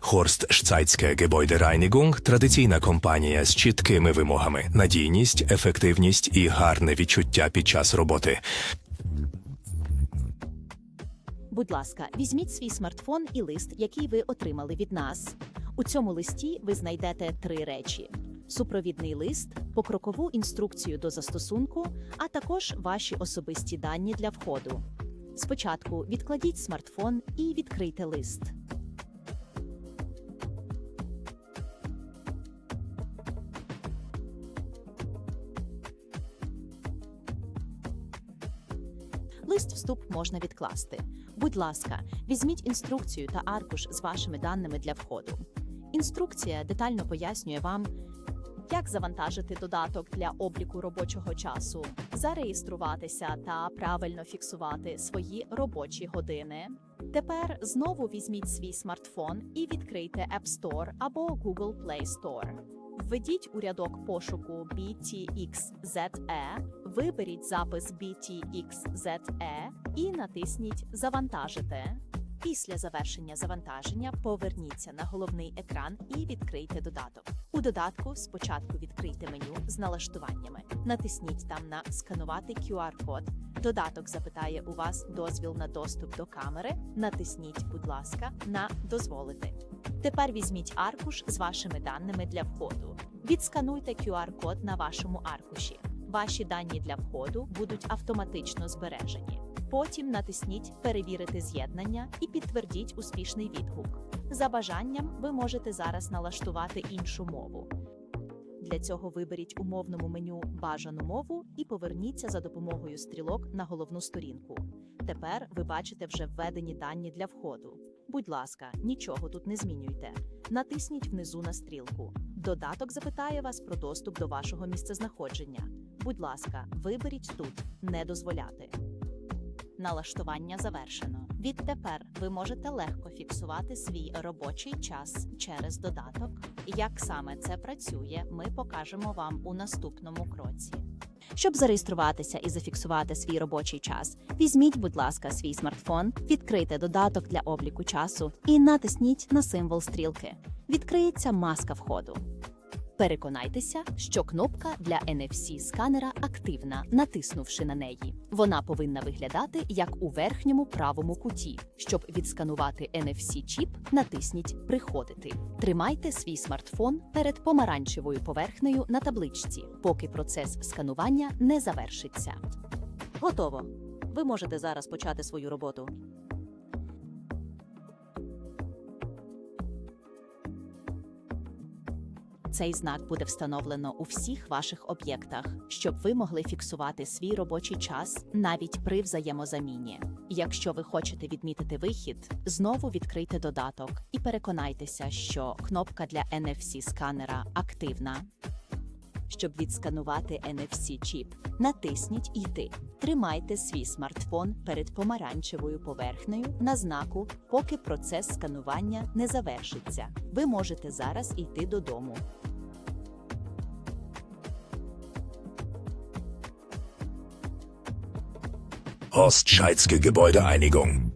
Хорст Шцайцьке Gebäudereinigung – традиційна компанія з чіткими вимогами, надійність, ефективність і гарне відчуття під час роботи. Будь ласка, візьміть свій смартфон і лист, який ви отримали від нас. У цьому листі ви знайдете три речі: супровідний лист, покрокову інструкцію до застосунку, а також ваші особисті дані для входу. Спочатку відкладіть смартфон і відкрийте лист. Лист вступ можна відкласти. Будь ласка, візьміть інструкцію та аркуш з вашими даними для входу. Інструкція детально пояснює вам, як завантажити додаток для обліку робочого часу, зареєструватися та правильно фіксувати свої робочі години. Тепер знову візьміть свій смартфон і відкрийте App Store або Google Play Store. Введіть у рядок пошуку BTXZE, виберіть запис BTXZE і натисніть Завантажити. Після завершення завантаження поверніться на головний екран і відкрийте додаток. У додатку спочатку відкрийте меню з налаштуваннями. Натисніть там на Сканувати QR-код. Додаток запитає у вас дозвіл на доступ до камери. Натисніть, будь ласка, на Дозволити. Тепер візьміть аркуш з вашими даними для входу. Відскануйте QR-код на вашому аркуші. Ваші дані для входу будуть автоматично збережені. Потім натисніть Перевірити з'єднання і підтвердіть успішний відгук. За бажанням ви можете зараз налаштувати іншу мову. Для цього виберіть у мовному меню бажану мову і поверніться за допомогою стрілок на головну сторінку. Тепер ви бачите вже введені дані для входу. Будь ласка, нічого тут не змінюйте. Натисніть внизу на стрілку. Додаток запитає вас про доступ до вашого місцезнаходження. Будь ласка, виберіть тут не дозволяти. Налаштування завершено. Відтепер ви можете легко фіксувати свій робочий час через додаток. Як саме це працює, ми покажемо вам у наступному кроці. Щоб зареєструватися і зафіксувати свій робочий час, візьміть, будь ласка, свій смартфон, відкрийте додаток для обліку часу і натисніть на символ стрілки. Відкриється маска входу. Переконайтеся, що кнопка для NFC сканера активна, натиснувши на неї. Вона повинна виглядати як у верхньому правому куті. Щоб відсканувати NFC чіп, натисніть Приходити. Тримайте свій смартфон перед помаранчевою поверхнею на табличці, поки процес сканування не завершиться. Готово. Ви можете зараз почати свою роботу. Цей знак буде встановлено у всіх ваших об'єктах, щоб ви могли фіксувати свій робочий час навіть при взаємозаміні. Якщо ви хочете відмітити вихід, знову відкрийте додаток і переконайтеся, що кнопка для NFC сканера активна. Щоб відсканувати NFC чіп, натисніть Йти. Тримайте свій смартфон перед помаранчевою поверхнею на знаку, поки процес сканування не завершиться. Ви можете зараз йти додому. Horst Scheitzke Gebäudereinigung.